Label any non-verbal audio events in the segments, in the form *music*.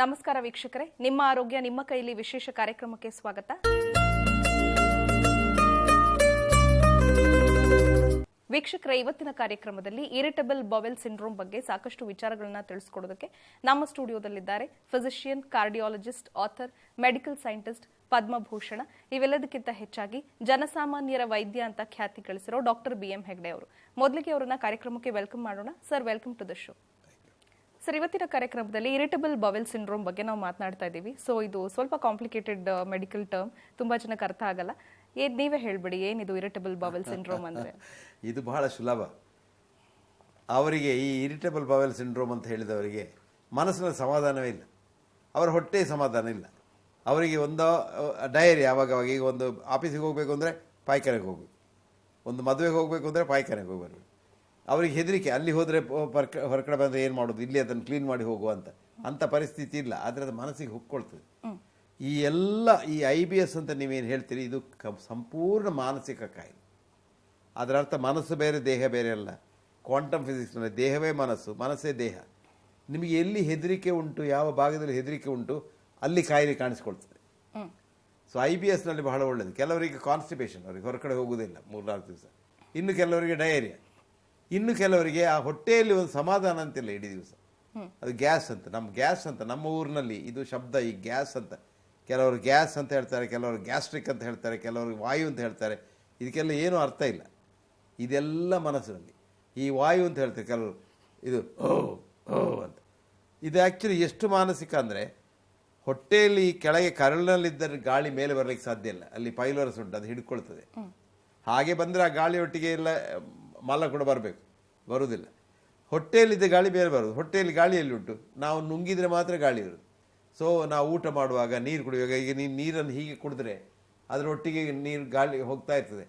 ನಮಸ್ಕಾರ ವೀಕ್ಷಕರೇ, ನಿಮ್ಮ ಆರೋಗ್ಯ, ನಿಮ್ಮ ಕೈಯಲ್ಲಿ ವಿಶೇಷ ಕಾರ್ಯಕ್ರಮಕ್ಕೆ ಸ್ವಾಗತ. ವೀಕ್ಷಕರ, ಇವತ್ತಿನ ಕಾರ್ಯಕ್ರಮದಲ್ಲಿ ಇರಿಟಬಲ್ ಬವೆಲ್ ಸಿಂಡ್ರೋಮ್ ಬಗ್ಗೆ ಸಾಕಷ್ಟು ವಿಚಾರಗಳನ್ನ ತಿಳಿಸ್ಕೊಡೋದಕ್ಕೆ ನಮ್ಮ ಸ್ಟುಡಿಯೋದಲ್ಲಿದ್ದಾರೆ physician, cardiologist, author, medical scientist Padma Bhushan. ಇವೆಲ್ಲದಕ್ಕಿಂತ ಹೆಚ್ಚಾಗಿ ಜನಸಾಮಾನ್ಯರ ವೈದ್ಯ ಅಂತ ಖ್ಯಾತಿ ಗಳಿಸಿರೋ ಡಾಕ್ಟರ್ ಬಿ ಎಂ ಹೆಗ್ಡೆ ಅವರು. ಮೊದಲಿಗೆ ಅವರನ್ನ ಕಾರ್ಯಕ್ರಮಕ್ಕೆ ವೆಲ್ಕಮ್ ಮಾಡೋಣ. Sir, welcome to the show. Sir, ಇವತ್ತಿನ ಕಾರ್ಯಕ್ರಮದಲ್ಲಿ ಇರಿಟಬಲ್ ಬವೆಲ್ ಸಿಂಡ್ರೋಮ್ ಬಗ್ಗೆ ನಾವು ಮಾತನಾಡ್ತಾ ಇದ್ದೀವಿ. ಸೊ ಇದು ಸ್ವಲ್ಪ ಕಾಂಪ್ಲಿಕೇಟೆಡ್ ಮೆಡಿಕಲ್ ಟರ್ಮ್ ತುಂಬಾ ಜನಕ್ಕೆ ಅರ್ಥ ಆಗಲ್ಲ. ಏನು ನೀವೇ ಹೇಳ್ಬಿಡಿ, ಏನಿದು ಇರಿಟಬಲ್ ಬವೆಲ್ ಸಿಂಡ್ರೋಮ್ ಅಂದ್ರೆ? *laughs* ಇದು ಬಹಳ ಸುಲಭ. ಅವರಿಗೆ ಈ ಇರಿಟಬಲ್ ಬವೆಲ್ ಸಿಂಡ್ರೋಮ್ ಅಂತ ಹೇಳಿದವರಿಗೆ ಮನಸ್ಸಿನ ಸಮಾಧಾನವೇ ಇಲ್ಲ. ಅವರ ಹೊಟ್ಟೆ ಸಮಾಧಾನ ಇಲ್ಲ. ಅವರಿಗೆ ಒಂದು ಡೈರಿ ಯಾವಾಗ ಈಗ ಒಂದು ಆಫೀಸಿಗೆ ಹೋಗಬೇಕು ಅಂದರೆ ಪಾಯ್ಖಾನೆಗೆ ಹೋಗಬೇಕು ಒಂದು ಮದುವೆಗೆ ಹೋಗಬೇಕು ಅಂದರೆ ಪಾಯ್ಖಾನೆಗೆ ಹೋಗಬೇಕು ಅವರಿಗೆ ಹೆದರಿಕೆ ಅಲ್ಲಿ ಹೋದರೆ ಹೊರಗಡೆ ಬಂದರೆ ಏನು ಮಾಡೋದು? ಇಲ್ಲಿ ಅದನ್ನು ಕ್ಲೀನ್ ಮಾಡಿ ಹೋಗುವ ಅಂತ. ಅಂಥ ಪರಿಸ್ಥಿತಿ ಇಲ್ಲ ಆದರೆ ಅದು ಮನಸ್ಸಿಗೆ ಹುಕ್ಕೊಳ್ತದೆ. ಈ ಎಲ್ಲ ಈ ಐ ಬಿ ಎಸ್ ಅಂತ ನೀವೇನು ಹೇಳ್ತೀರಿ ಇದು ಕ ಸಂಪೂರ್ಣ ಮಾನಸಿಕ ಕಾಯಿಲೆ. ಅದರ ಅರ್ಥ ಮನಸ್ಸು ಬೇರೆ ದೇಹ ಬೇರೆ ಅಲ್ಲ. ಕ್ವಾಂಟಮ್ ಫಿಸಿಕ್ಸ್ನಲ್ಲಿ ದೇಹವೇ ಮನಸ್ಸು ಮನಸ್ಸೇ ದೇಹ. ನಿಮಗೆ ಎಲ್ಲಿ ಹೆದರಿಕೆ ಉಂಟು ಯಾವ ಭಾಗದಲ್ಲಿ ಹೆದರಿಕೆ ಉಂಟು ಅಲ್ಲಿ ಕಾಯಿಲೆ ಕಾಣಿಸ್ಕೊಳ್ತದೆ. ಸೊ ಐ ಬಿ ಎಸ್ನಲ್ಲಿ ಬಹಳ ಒಳ್ಳೆಯದು ಕೆಲವರಿಗೆ ಕಾನ್ಸ್ಟಿಪೇಷನ್ ಅವರಿಗೆ ಹೊರಗಡೆ ಹೋಗೋದಿಲ್ಲ ಮೂರ್ನಾಲ್ಕು ದಿವಸ. ಇನ್ನು ಕೆಲವರಿಗೆ ಡಯೇರಿಯಾ ಇನ್ನು ಕೆಲವರಿಗೆ ಆ ಹೊಟ್ಟೆಯಲ್ಲಿ ಒಂದು ಸಮಾಧಾನ ಅಂತಿಲ್ಲ ಇಡೀ ದಿವಸ. ಅದು ಗ್ಯಾಸ್ ಅಂತ ನಮ್ಮ ಗ್ಯಾಸ್ ಅಂತ ನಮ್ಮ ಊರಿನಲ್ಲಿ ಇದು ಶಬ್ದ ಈ ಗ್ಯಾಸ್ ಅಂತ. ಕೆಲವರು ಗ್ಯಾಸ್ ಅಂತ ಹೇಳ್ತಾರೆ ಕೆಲವರು ಗ್ಯಾಸ್ಟ್ರಿಕ್ ಅಂತ ಹೇಳ್ತಾರೆ ಕೆಲವರು ವಾಯು ಅಂತ ಹೇಳ್ತಾರೆ. ಇದಕ್ಕೆಲ್ಲ ಏನೂ ಅರ್ಥ ಇಲ್ಲ. ಇದೆಲ್ಲ ಮನಸ್ಸಿನಲ್ಲಿ. ಈ ವಾಯು ಅಂತ ಹೇಳ್ತಾರೆ ಕೆಲವರು ಇದು ಓ ಓ ಅಂತ. ಇದು ಆ್ಯಕ್ಚುಲಿ ಎಷ್ಟು ಮಾನಸಿಕ ಅಂದರೆ ಹೊಟ್ಟೆಯಲ್ಲಿ ಈ ಕೆಳಗೆ ಕರಳಿನಲ್ಲಿದ್ದರೆ ಗಾಳಿ ಮೇಲೆ ಬರಲಿಕ್ಕೆ ಸಾಧ್ಯ ಇಲ್ಲ. ಅಲ್ಲಿ ಪೈಲೋರಸ್ ಉಂಟು ಅದು ಹಿಡ್ಕೊಳ್ತದೆ. ಹಾಗೆ ಬಂದರೆ ಆ ಗಾಳಿಯೊಟ್ಟಿಗೆ ಎಲ್ಲ ಮಲ ಕೂಡ ಬರಬೇಕು ಬರುವುದಿಲ್ಲ. ಹೊಟ್ಟೆಯಲ್ಲಿದ್ದ ಗಾಳಿ ಬೇರೆ ಬರೋದು ಹೊಟ್ಟೆಯಲ್ಲಿ ಗಾಳಿಯಲ್ಲಿ ಉಂಟು. ನಾವು ನುಂಗಿದ್ರೆ ಮಾತ್ರ ಗಾಳಿ ಇರೋದು ಸೊ ನಾವು ಊಟ ಮಾಡುವಾಗ ನೀರು ಕುಡಿಯುವಾಗ ಈಗ ನೀನು ನೀರನ್ನು ಹೀಗೆ ಕುಡಿದ್ರೆ ಅದರೊಟ್ಟಿಗೆ ನೀರು ಗಾಳಿ ಹೋಗ್ತಾ ಇರ್ತದೆ.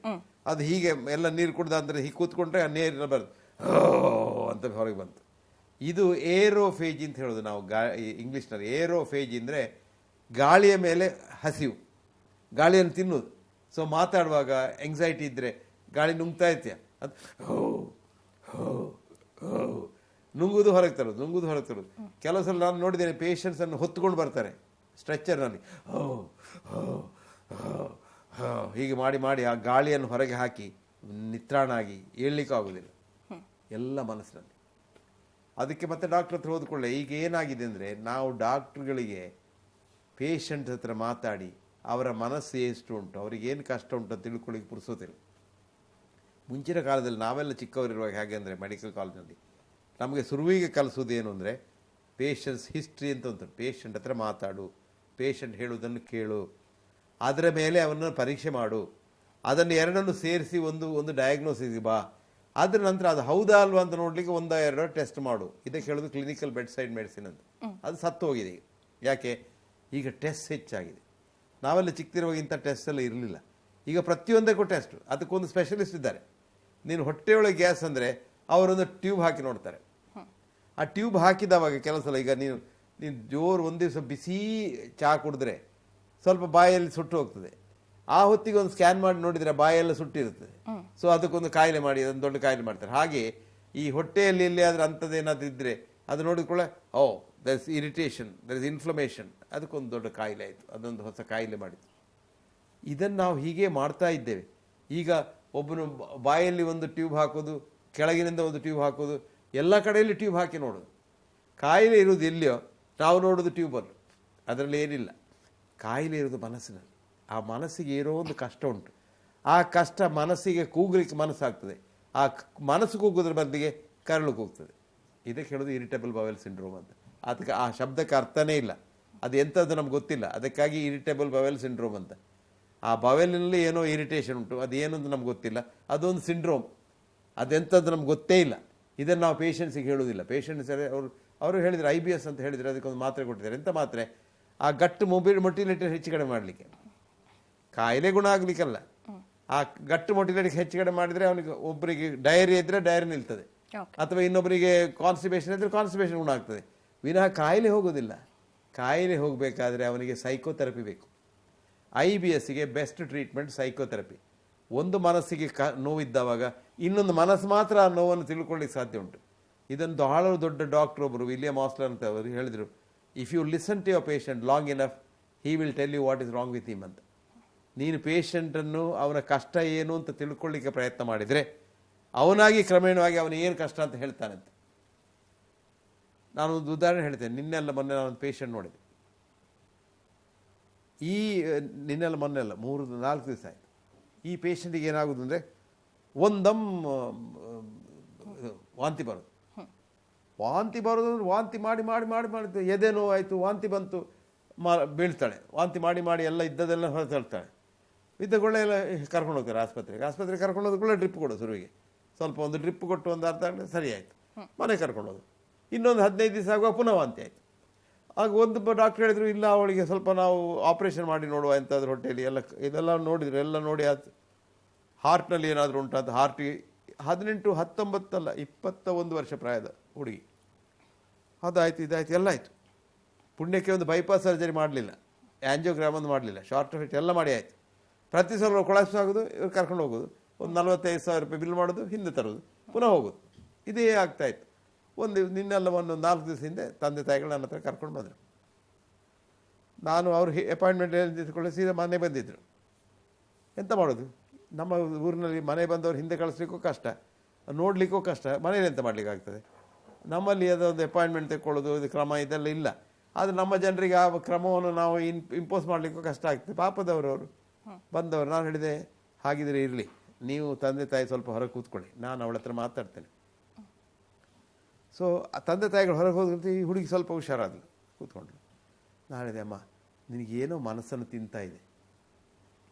ಅದು ಹೀಗೆ ಎಲ್ಲ ನೀರು ಕುಡ್ದ ಅಂದರೆ ಹೀಗೆ ಕೂತ್ಕೊಂಡ್ರೆ ಆ ನೀರಿನ ಬರೋದು ಅಂತ ಹೊರಗೆ ಬಂತು. ಇದು ಏರೋಫೇಜಿ ಅಂತ ಹೇಳೋದು ನಾವು ಗಾ ಇಂಗ್ಲೀಷ್ನಲ್ಲಿ. ಏರೋಫೇಜಿ ಅಂದರೆ ಗಾಳಿಯ ಮೇಲೆ ಹಸಿವು. ಗಾಳಿಯನ್ನು ತಿನ್ನೋದು ಸೊ ಮಾತಾಡುವಾಗ ಎಂಗ್ಸೈಟಿ ಇದ್ದರೆ ಗಾಳಿ ನುಂಗ್ತಾ ಇರ್ತೀಯ ಅದು ಹೋ ಹೋ ಹೋ. ನುಂಗುದು ಹೊರಗೆ ತರೋದು, ನುಂಗುದು ಹೊರಗೆ ತರೋದು. ಕೆಲವು ಸಲ ನಾನು ನೋಡಿದ್ದೇನೆ ಪೇಷಂಟ್ಸನ್ನು ಹೊತ್ಕೊಂಡು ಬರ್ತಾರೆ ಸ್ಟ್ರೆಚ್ಚರ್ನಲ್ಲಿ ಹೋ ಹೋ ಹೋ ಹೀಗೆ ಮಾಡಿ ಮಾಡಿ ಆ ಗಾಳಿಯನ್ನು ಹೊರಗೆ ಹಾಕಿ ನಿತ್ರಾಣಾಗಿ ಏಳ್ಲಿಕ್ಕೂ ಆಗೋದಿಲ್ಲ. ಎಲ್ಲ ಮನಸ್ಸಿನಲ್ಲಿ. ಅದಕ್ಕೆ ಮತ್ತೆ ಡಾಕ್ಟ್ರ್ ಹತ್ರ ಓದ್ಕೊಳ್ಳೆ, ಈಗ ಏನಾಗಿದೆ ಅಂದರೆ ನಾವು ಡಾಕ್ಟ್ರುಗಳಿಗೆ ಪೇಷಂಟ್ ಹತ್ರ ಮಾತಾಡಿ ಅವರ ಮನಸ್ಸು ಎಷ್ಟು ಉಂಟು, ಅವ್ರಿಗೆ ಏನು ಕಷ್ಟ ಉಂಟು ಅಂತ ತಿಳ್ಕೊಳ್ಳಿಕ್ಕೆ ಪುರ್ಸೋತಿಲ್ಲ ಮುಂಚಿನ ಕಾಲದಲ್ಲಿ ನಾವೆಲ್ಲ ಚಿಕ್ಕವರಿರುವಾಗ ಹೇಗೆ ಅಂದರೆ ಮೆಡಿಕಲ್ ಕಾಲೇಜಲ್ಲಿ ನಮಗೆ ಸುರುವಿಗೆ ಕಲಿಸೋದು ಏನು ಅಂದರೆ ಪೇಷಂಟ್ಸ್ ಹಿಸ್ಟ್ರಿ ಅಂತ ಉಂಟು. ಪೇಷಂಟ್ ಹತ್ರ ಮಾತಾಡು ಪೇಷಂಟ್ ಹೇಳುವುದನ್ನು ಕೇಳು ಅದರ ಮೇಲೆ ಅವನನ್ನು ಪರೀಕ್ಷೆ ಮಾಡು ಅದನ್ನು ಎರಡನ್ನು ಸೇರಿಸಿ ಒಂದು ಒಂದು ಡಯಾಗ್ನೋಸಿಸ್ಗೆ ಬಾ ಅದರ ನಂತರ ಅದು ಹೌದಾ ಅಲ್ವಾ ಅಂತ ನೋಡಲಿಕ್ಕೆ ಒಂದು ಎರಡು ಟೆಸ್ಟ್ ಮಾಡು. ಇದಕ್ಕೆ ಹೇಳೋದು ಕ್ಲಿನಿಕಲ್ ಬೆಡ್ ಸೈಡ್ ಮೆಡಿಸಿನ್ ಅಂತ ಅದು ಸತ್ತು ಹೋಗಿದೆ ಈಗ. ಯಾಕೆ? ಈಗ ಟೆಸ್ಟ್ ಹೆಚ್ಚಾಗಿದೆ. ನಾವೆಲ್ಲ ಚಿಕ್ಕದಿರುವಾಗ ಇಂಥ ಟೆಸ್ಟ್ ಎಲ್ಲ ಇರಲಿಲ್ಲ. ಈಗ ಪ್ರತಿಯೊಂದಕ್ಕೂ ಟೆಸ್ಟ್ ಅದಕ್ಕೊಂದು ಸ್ಪೆಷಲಿಸ್ಟ್ ಇದ್ದಾರೆ. ನೀನು ಹೊಟ್ಟೆಯೊಳಗೆ ಗ್ಯಾಸ್ ಅಂದರೆ ಅವರೊಂದು ಟ್ಯೂಬ್ ಹಾಕಿ ನೋಡ್ತಾರೆ. ಆ ಟ್ಯೂಬ್ ಹಾಕಿದವಾಗ ಕೆಲವು ಈಗ ನೀನು ನೀನು ಜೋರು ಒಂದು ದಿವಸ ಬಿಸಿ ಚಹಾ ಕುಡಿದ್ರೆ ಸ್ವಲ್ಪ ಬಾಯಲ್ಲಿ ಸುಟ್ಟು ಹೋಗ್ತದೆ. ಆ ಹೊತ್ತಿಗೆ ಒಂದು ಸ್ಕ್ಯಾನ್ ಮಾಡಿ ನೋಡಿದರೆ ಬಾಯೆಲ್ಲ ಸುಟ್ಟಿರುತ್ತದೆ ಸೊ ಅದಕ್ಕೊಂದು ಕಾಯಿಲೆ ಮಾಡಿ, ಅದೊಂದು ದೊಡ್ಡ ಕಾಯಿಲೆ ಮಾಡ್ತಾರೆ. ಹಾಗೆ ಈ ಹೊಟ್ಟೆಯಲ್ಲಿ ಎಲ್ಲಿ ಆದರೆ ಅಂಥದ್ದು ಏನಾದರೂ ಇದ್ದರೆ ಅದು ನೋಡಿಕೊಳ್ಳೆ ಓ there is irritation there is inflammation ಅದಕ್ಕೊಂದು ದೊಡ್ಡ ಕಾಯಿಲೆ ಆಯಿತು. ಅದೊಂದು ಹೊಸ ಕಾಯಿಲೆ ಮಾಡಿತು. ಇದನ್ನು ನಾವು ಹೀಗೆ ಮಾಡ್ತಾ ಇದ್ದೇವೆ. ಈಗ ಒಬ್ಬನು ಬಾಯಲ್ಲಿ ಒಂದು ಟ್ಯೂಬ್ ಹಾಕೋದು, ಕೆಳಗಿನಿಂದ ಒಂದು ಟ್ಯೂಬ್ ಹಾಕೋದು, ಎಲ್ಲ ಕಡೆಯಲ್ಲಿ ಟ್ಯೂಬ್ ಹಾಕಿ ನೋಡೋದು. ಕಾಯಿಲೆ ಇರೋದು ಎಲ್ಲಿಯೋ ನಾವು ನೋಡೋದು ಟ್ಯೂಬಲ್ಲಿ ಅದರಲ್ಲಿ ಏನಿಲ್ಲ. ಕಾಯಿಲೆ ಇರೋದು ಮನಸ್ಸಿನಲ್ಲಿ. ಆ ಮನಸ್ಸಿಗೆ ಏನೋ ಒಂದು ಕಷ್ಟ ಉಂಟು. ಆ ಕಷ್ಟ ಮನಸ್ಸಿಗೆ ಕೂಗಲಿಕ್ಕೆ ಮನಸ್ಸಾಗ್ತದೆ. ಆ ಮನಸ್ಸು ಕೂಗೋದ್ರ ಬದಲಿಗೆ ಕರಳು ಕೂಗ್ತದೆ. ಇದಕ್ಕೆ ಹೇಳೋದು ಇರಿಟೇಬಲ್ ಬವೆಲ್ ಸಿಂಡ್ರೋಮ್ ಅಂತ. ಅದಕ್ಕೆ ಆ ಶಬ್ದಕ್ಕೆ ಅರ್ಥನೇ ಇಲ್ಲ. ಅದು ಎಂಥದ್ದು ನಮ್ಗೆ ಗೊತ್ತಿಲ್ಲ. ಅದಕ್ಕಾಗಿ ಇರಿಟೇಬಲ್ ಬವೆಲ್ ಸಿಂಡ್ರೋಮ್ ಅಂತ. ಆ ಬಾವೆಲಿನಲ್ಲಿ ಏನೋ ಇರಿಟೇಷನ್ ಉಂಟು. ಅದು ಏನು ಅಂತ ನಮ್ಗೆ ಗೊತ್ತಿಲ್ಲ. ಅದೊಂದು ಸಿಂಡ್ರೋಮ್ ಅದೆಂಥದ್ದು ನಮ್ಗೆ ಗೊತ್ತೇ ಇಲ್ಲ. ಇದನ್ನು ನಾವು ಪೇಷಂಟ್ಸಿಗೆ ಹೇಳೋದಿಲ್ಲ ಪೇಷಂಟ್ಸ್ ಅವರು ಅವರು ಹೇಳಿದರೆ ಐ ಬಿ ಎಸ್ ಅಂತ ಹೇಳಿದರೆ ಅದಕ್ಕೊಂದು ಮಾತ್ರೆ ಕೊಟ್ಟಿದ್ದಾರೆ. ಎಂಥ ಮಾತ್ರೆ? ಆ ಗಟ್ಟು ಮೊಬೈಲ್ ಮೊಟಿಲೇಟರ್ ಹೆಚ್ಚು ಕಡಿಮೆ ಮಾಡಲಿಕ್ಕೆ. ಕಾಯಿಲೆ ಗುಣ ಆಗಲಿಕ್ಕಲ್ಲ. ಆ ಗಟ್ಟು ಮೊಟಿಲೇಟರ್ ಹೆಚ್ಚು ಕಡಿಮೆ ಮಾಡಿದರೆ ಅವನಿಗೆ ಒಬ್ಬರಿಗೆ ಡೈರಿ ಇದ್ದರೆ ಡೈರಿ ನಿಲ್ತದೆ. ಅಥವಾ ಇನ್ನೊಬ್ಬರಿಗೆ ಕಾನ್ಸ್ಟಿಬೇಷನ್ ಇದ್ದರೆ ಕಾನ್ಸ್ಟಿಬೇಷನ್ ಗುಣ ಆಗ್ತದೆ. ವಿನಃ ಕಾಯಿಲೆ ಹೋಗೋದಿಲ್ಲ ಕಾಯಿಲೆ ಹೋಗಬೇಕಾದ್ರೆ ಅವನಿಗೆ ಸೈಕೋಥೆರಪಿ ಬೇಕು. ಐ ಬಿ ಎಸ್ಸಿಗೆ ಬೆಸ್ಟ್ ಟ್ರೀಟ್ಮೆಂಟ್ ಸೈಕೋಥೆರಪಿ ಒಂದು ಮನಸ್ಸಿಗೆ ಕ ನೋವಿದ್ದಾವಾಗ ಇನ್ನೊಂದು ಮನಸ್ಸು ಮಾತ್ರ ಆ ನೋವನ್ನು ತಿಳ್ಕೊಳ್ಳಿಕ್ಕೆ ಸಾಧ್ಯ ಉಂಟು. ಇದನ್ನು ಬಹಳ ದೊಡ್ಡ ಡಾಕ್ಟರ್ ಒಬ್ಬರು ವಿಲಿಯಂ ಆಸ್ಲರ್ ಅಂತ ಅವರು ಹೇಳಿದರು if you listen to your patient long enough he will tell you what is wrong with him ಅಂತ. ನೀನು ಪೇಷಂಟನ್ನು ಅವನ ಕಷ್ಟ ಏನು ಅಂತ ತಿಳ್ಕೊಳ್ಳಿಕ್ಕೆ ಪ್ರಯತ್ನ ಮಾಡಿದರೆ, ಅವನಾಗಿ ಕ್ರಮೇಣವಾಗಿ ಅವನು ಏನು ಕಷ್ಟ ಅಂತ ಹೇಳ್ತಾನಂತೆ. ನಾನು ಒಂದು ಉದಾಹರಣೆ ಹೇಳ್ತೇನೆ. ನಿನ್ನೆಲ್ಲ ಮೊನ್ನೆ ನಾನೊಂದು ಪೇಷಂಟ್ ನೋಡಿದೆ. ಈ ನಿನ್ನೆಲ್ಲ ಮೊನ್ನೆಲ್ಲ ಮೂರು, ನಾಲ್ಕು ದಿವಸ ಆಯಿತು. ಈ ಪೇಷಂಟಿಗೆ ಏನಾಗೋದು ಅಂದರೆ ಒಂದಮ್ ವಾಂತಿ ಬರೋದು. ವಾಂತಿ ಬರೋದು ಅಂದ್ರೆ ವಾಂತಿ ಮಾಡಿ ಮಾಡಿ ಮಾಡಿ ಮಾಡಿ ಎದೆ ನೋವಾಯಿತು, ವಾಂತಿ ಬಂತು, ಮ, ಬೀಳ್ತಾಳೆ. ವಾಂತಿ ಮಾಡಿ ಮಾಡಿ ಎಲ್ಲ ಇದ್ದದೆಲ್ಲ ಹೊರತಾಳ್ತಾಳೆ ಇದ್ದ ಕೂಡಲೇ ಎಲ್ಲ ಕರ್ಕೊಂಡು ಹೋಗ್ತಾರೆ ಆಸ್ಪತ್ರೆಗೆ. ಆಸ್ಪತ್ರೆಗೆ ಕರ್ಕೊಂಡು ಹೋದಕೊಳ್ಳೆ ಡ್ರಿಪ್ ಕೊಡೋದು ಶುರುವಿಗೆ. ಸ್ವಲ್ಪ ಒಂದು ಡ್ರಿಪ್ ಕೊಟ್ಟು ಒಂದು ಅರ್ಧ ಸರಿ ಆಯಿತು. ಮನೆ ಕರ್ಕೊಂಡು ಹೋಗೋದು ಇನ್ನೊಂದು ಹದಿನೈದು ದಿವಸ ಆಗುವಾಗ ಪುನಃ ವಾಂತಿ ಆಯಿತು. ಆಗ ಒಂದು ಡಾಕ್ಟರ್ ಹೇಳಿದರು, ಇಲ್ಲ, ಅವಳಿಗೆ ಸ್ವಲ್ಪ ನಾವು ಆಪರೇಷನ್ ಮಾಡಿ ನೋಡುವ ಎಂತಾದ್ರೂ ಹೊಟ್ಟೆಯಲ್ಲಿ, ಎಲ್ಲ ಇದೆಲ್ಲ ನೋಡಿದರು, ಎಲ್ಲ ನೋಡಿ ಆಯ್ತು ಹಾರ್ಟ್ನಲ್ಲಿ ಏನಾದರೂ ಉಂಟು ಅಂತ ಹಾರ್ಟಿಗೆ ಹದಿನೆಂಟು, ಹತ್ತೊಂಬತ್ತಲ್ಲ, ಇಪ್ಪತ್ತ ಒಂದು ವರ್ಷ ಪ್ರಾಯದ ಹುಡುಗಿ. ಅದಾಯ್ತು, ಇದಾಯ್ತು, ಎಲ್ಲ ಆಯಿತು. ಪುಣ್ಯಕ್ಕೆ ಒಂದು ಬೈಪಾಸ್ ಸರ್ಜರಿ ಮಾಡಲಿಲ್ಲ ಆ್ಯಂಜಿಯೋಗ್ರಾಮ್ ಒಂದು ಮಾಡಲಿಲ್ಲ, ಶಾರ್ಟ್ ಫಿಟ್ ಎಲ್ಲ ಮಾಡಿ ಆಯಿತು. ಪ್ರತಿ ಸಲ ಕೊಳಸು ಆಗೋದು ಇವ್ರು ಕರ್ಕೊಂಡು ಹೋಗೋದು, ಒಂದು ನಲ್ವತ್ತೈದು ಸಾವಿರ ರೂಪಾಯಿ ಬಿಲ್ ಮಾಡೋದು, ಹಿಂದೆ ತರೋದು, ಪುನಃ ಹೋಗೋದು. ಇದೇ ಆಗ್ತಾ ಇತ್ತು. ಒಂದು ನಿನ್ನೆಲ್ಲ ಒಂದು ನಾಲ್ಕು ದಿವಸ ಹಿಂದೆ ತಂದೆ ತಾಯಿಗಳು ನನ್ನ ಹತ್ರ ಕರ್ಕೊಂಡು ಬಂದರು. ನಾನು ಅವ್ರು ಅಪಾಯಿಂಟ್ಮೆಂಟ್ ತಿಳ್ಕೊಳ್ಳಿ ಸೀದಾ ಮನೆ ಬಂದಿದ್ದರು ಎಂತ ಮಾಡೋದು? ನಮ್ಮ ಊರಿನಲ್ಲಿ ಮನೆ ಬಂದವರು ಹಿಂದೆ ಕಳಿಸ್ಲಿಕ್ಕೂ ಕಷ್ಟ ನೋಡಲಿಕ್ಕೂ ಕಷ್ಟ ಮನೇಲಿ ಎಂತ ಮಾಡ್ಲಿಕ್ಕೆ ಆಗ್ತದೆ ನಮ್ಮಲ್ಲಿ ಅದೊಂದು ಅಪಾಯಿಂಟ್ಮೆಂಟ್ ತೆಕ್ಕೊಳ್ಳೋದು ಇದು ಕ್ರಮ ಇದೆಲ್ಲ ಇಲ್ಲ. ಆದರೆ ನಮ್ಮ ಜನರಿಗೆ ಆ ಕ್ರಮವನ್ನು ನಾವು ಇನ್ ಇಂಪೋಸ್ ಮಾಡಲಿಕ್ಕೂ ಕಷ್ಟ ಆಗ್ತದೆ. ಪಾಪದವರು ಅವರು. ಬಂದವರು ನಾನು ಹೇಳಿದೆ ಹಾಗಿದ್ರೆ ಇರಲಿ. ನೀವು ತಂದೆ ತಾಯಿ ಸ್ವಲ್ಪ ಹೊರಗೆ ಕೂತ್ಕೊಳ್ಳಿ. ನಾನು ಅವಳ ಹತ್ರ ಮಾತಾಡ್ತೇನೆ. ಸೊ ಆ ತಂದೆ ತಾಯಿಗಳು ಹೊರಗೆ ಹೋದ್ರಂತ ಈ ಹುಡುಗಿ ಸ್ವಲ್ಪ ಹುಷಾರಾದ್ರು ಕೂತ್ಕೊಂಡ್ಳು. ನಾನು ಹೇಳಿದೆ, ಅಮ್ಮ, ನಿನಗೇನೋ ಮನಸ್ಸನ್ನು ತಿಂತಾ ಇದೆ.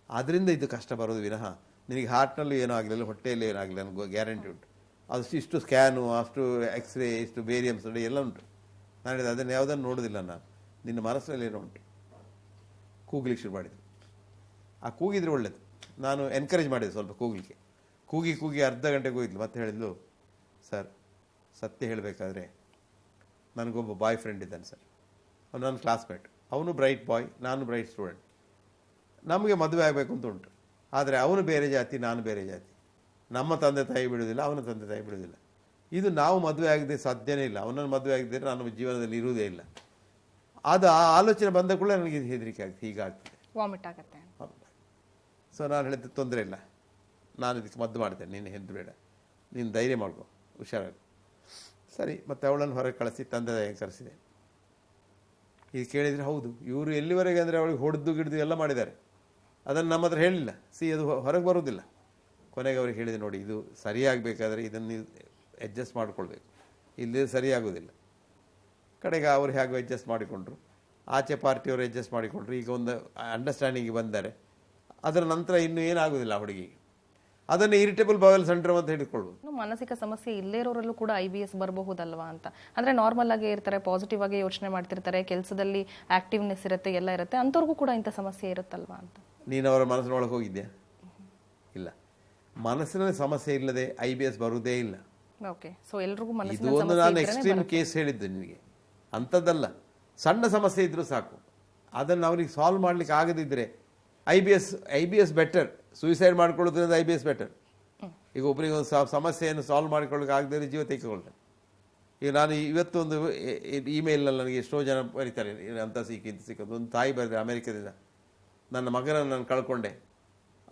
ಆದ್ದರಿಂದ ಇದು ಕಷ್ಟ ಬರೋದು ವಿನಃ. ನಿನಗೆ ಹಾರ್ಟ್ನಲ್ಲೂ ಏನೂ ಆಗಲಿಲ್ಲ ಹೊಟ್ಟೆಯಲ್ಲಿ ಏನಾಗಲಿಲ್ಲ ನನಗೆ ಗ್ಯಾರಂಟಿ ಉಂಟು. ಅದು ಇಷ್ಟು ಸ್ಕ್ಯಾನು, ಅಷ್ಟು ಎಕ್ಸ್ರೇ, ಇಷ್ಟು ಬೇರಿಯಮ್ಸ್ ಎಲ್ಲ ಉಂಟು. ನಾನು ಹೇಳಿದೆ, ಅದನ್ನು ಯಾವುದನ್ನು ನೋಡೋದಿಲ್ಲ ನಾನು. ನಿನ್ನ ಮನಸ್ಸಿನಲ್ಲಿ ಏನೋ ಉಂಟು. ಕೂಗ್ಲಿಕ್ಕೆ ಶುರು ಮಾಡಿದ್ರು. ಆ ಕೂಗಿದ್ರೆ ಒಳ್ಳೇದು. ನಾನು ಎನ್ಕರೇಜ್ ಮಾಡಿದೆ ಸ್ವಲ್ಪ ಕೂಗ್ಲಿಕ್ಕೆ. ಕೂಗಿ ಕೂಗಿ ಅರ್ಧ ಗಂಟೆ ಕೂಗಿದ್ಲು ಮತ್ತೆ ಹೇಳಿದ್ಲು, ಸರ್ ಸತ್ಯ ಹೇಳಬೇಕಾದ್ರೆ ನನಗೊಬ್ಬ ಬಾಯ್ ಫ್ರೆಂಡ್ ಇದ್ದಾನೆ ಸರ್. ಅವನು ನನ್ನ ಕ್ಲಾಸ್ಮೇಟ್ ಅವನು ಬ್ರೈಟ್ ಬಾಯ್ ನಾನು ಬ್ರೈಟ್ ಸ್ಟೂಡೆಂಟ್ ನಮಗೆ ಮದುವೆ ಆಗಬೇಕು ಅಂತ ಉಂಟು. ಆದರೆ ಅವನು ಬೇರೆ ಜಾತಿ ನಾನು ಬೇರೆ ಜಾತಿ. ನಮ್ಮ ತಂದೆ ತಾಯಿ ಬಿಡೋದಿಲ್ಲ ಅವನ ತಂದೆ ತಾಯಿ ಬಿಡುವುದಿಲ್ಲ. ಇದು ನಾವು ಮದುವೆ ಆಗದೆ ಸಾಧ್ಯನೇ ಇಲ್ಲ. ಅವನನ್ನು ಮದುವೆ ಆಗದಿದ್ದರೆ ನಾನು ಜೀವನದಲ್ಲಿ ಇರುವುದೇ ಇಲ್ಲ. ಅದು ಆ ಆಲೋಚನೆ ಬಂದ ಕೂಡ ನನಗೆ ಇದು ಹೆದರಿಕೆ ಆಗ್ತದೆ ಹೀಗಾಗ್ತದೆ. ವಾಮಿಟ್ ಆಗುತ್ತೆ. ಸೊ ನಾನು ಹೇಳಿದ್ದು ತೊಂದರೆ ಇಲ್ಲ. ನಾನು ಇದಕ್ಕೆ ಮದ್ದು ಮಾಡ್ತೇನೆ. ನೀನು ಹೆದ್ದು ಬೇಡ. ನೀನು ಧೈರ್ಯ ಮಾಡ್ಕೊ. ಹುಷಾರಾಗು. ಸರಿ, ಮತ್ತೆ ಅವಳನ್ನು ಹೊರಗೆ ಕಳಿಸಿ, ತಂದೆ ಕರೆಸಿದೆ. ಇದು ಕೇಳಿದರೆ ಹೌದು, ಇವರು ಎಲ್ಲಿವರೆಗೆ ಅಂದರೆ ಅವಳಿಗೆ ಹೊಡೆದು ಗಿಡ್ದು ಎಲ್ಲ ಮಾಡಿದ್ದಾರೆ. ಅದನ್ನು ನಮ್ಮ ಹತ್ರ ಹೇಳಿಲ್ಲ. ಸಿ, ಅದು ಹೊರಗೆ ಬರೋದಿಲ್ಲ ಕೊನೆಗೆ ಅವ್ರಿಗೆ ಹೇಳಿದೆ, ನೋಡಿ, ಇದು ಸರಿಯಾಗಬೇಕಾದ್ರೆ ಇದನ್ನು ಅಡ್ಜಸ್ಟ್ ಮಾಡಿಕೊಳ್ಬೇಕು. ಇಲ್ಲಿ ಸರಿಯಾಗೋದಿಲ್ಲ ಕಡೆಗೆ ಅವ್ರು ಹೇಗೆ ಅಡ್ಜಸ್ಟ್ ಮಾಡಿಕೊಂಡ್ರು. ಆಚೆ ಪಾರ್ಟಿಯವರು ಅಡ್ಜಸ್ಟ್ ಮಾಡಿಕೊಂಡ್ರು. ಈಗ ಒಂದು ಅಂಡರ್ಸ್ಟ್ಯಾಂಡಿಂಗ್ ಬಂದರೆ, ಅದರ ನಂತರ ಇನ್ನೂ ಏನಾಗೋದಿಲ್ಲ ಹುಡುಗಿಗೆ. ಅದನ್ನು ಇರಿಟೇಬಲ್ ಬವೆಲ್ ಸೆಂಟ್ರಮ್ ಅಂತ ಹೇಳಿಕೊಳ್ಳುವುದು. ಮಾನಸಿಕ ಸಮಸ್ಯೆ ಇಲ್ಲೇ ಇರೋರಲ್ಲೂ ಕೂಡ ಐ ಬಿ ಎಸ್ ಬರಬಹುದಲ್ವಾ ಅಂತ. ಅಂದ್ರೆ ನಾರ್ಮಲ್ ಆಗಿ ಇರ್ತಾರೆ ಪಾಸಿಟಿವ್ ಆಗಿ ಯೋಚನೆ ಮಾಡ್ತಿರ್ತಾರೆ ಕೆಲಸದಲ್ಲಿ ಆಕ್ಟಿವ್ನೆಸ್ ಇರುತ್ತೆ ಎಲ್ಲ ಇರುತ್ತೆ ಅಂಥವ್ರಿಗೂ ಕೂಡ ಇಂಥ ಸಮಸ್ಯೆ ಇರುತ್ತಲ್ವಾ ಅಂತ. ನೀನು ಅವರ ಮನಸ್ಸಿನೊಳಗೆ ಹೋಗಿದ್ಯಾ? ಇಲ್ಲ. ಮನಸ್ಸಿನಲ್ಲಿ ಸಮಸ್ಯೆ ಇಲ್ಲದೆ ಐ ಬಿ ಎಸ್ ಬರುವುದೇ ಇಲ್ಲ. ಓಕೆ ಸೊ ಎಲ್ರಿಗೂ ಇದು ಮನಸ್ಸಿನ ಒಂದು ನಾನು ಎಕ್ಸ್ಟ್ರೀಮ್ ಕೇಸ್ ಹೇಳಿದ್ದೆ ನಿನಗೆ ಅಂಥದ್ದಲ್ಲ. ಸಣ್ಣ ಸಮಸ್ಯೆ ಇದ್ರೂ ಸಾಕು. ಅದನ್ನು ಅವ್ರಿಗೆ ಸಾಲ್ವ್ ಮಾಡ್ಲಿಕ್ಕೆ ಆಗದಿದ್ದರೆ I B S I B S better suicide ಮಾಡ್ಕೊಳ್ಳೋದ್ರಿಂದ ಐ ಬಿ ಎಸ್ ಬೆಟರ್ ಈಗ ಒಬ್ಬರಿಗೆ ಒಂದು ಸಮಸ್ಯೆಯನ್ನು ಸಾಲ್ವ್ ಮಾಡ್ಕೊಳ್ಳೋಕೆ ಆಗದೇ ಜೀವ ತೆಗೆದುಕೊಳ್ತಾನೆ ಈಗ ನಾನು ಇವತ್ತೊಂದು ಇಮೇಲ್ನಲ್ಲಿ ನನಗೆ ಎಷ್ಟೋ ಜನ ಬರೀತಾರೆ. ಅಂತ ಸಿಕ್ಕಿದ್ದು ಸಿಕ್ಕೋದು ಒಂದು ತಾಯಿ ಬರೆದ್ರೆ ಅಮೆರಿಕದಿಂದ. ನನ್ನ ಮಗನನ್ನು ನಾನು ಕಳ್ಕೊಂಡೆ.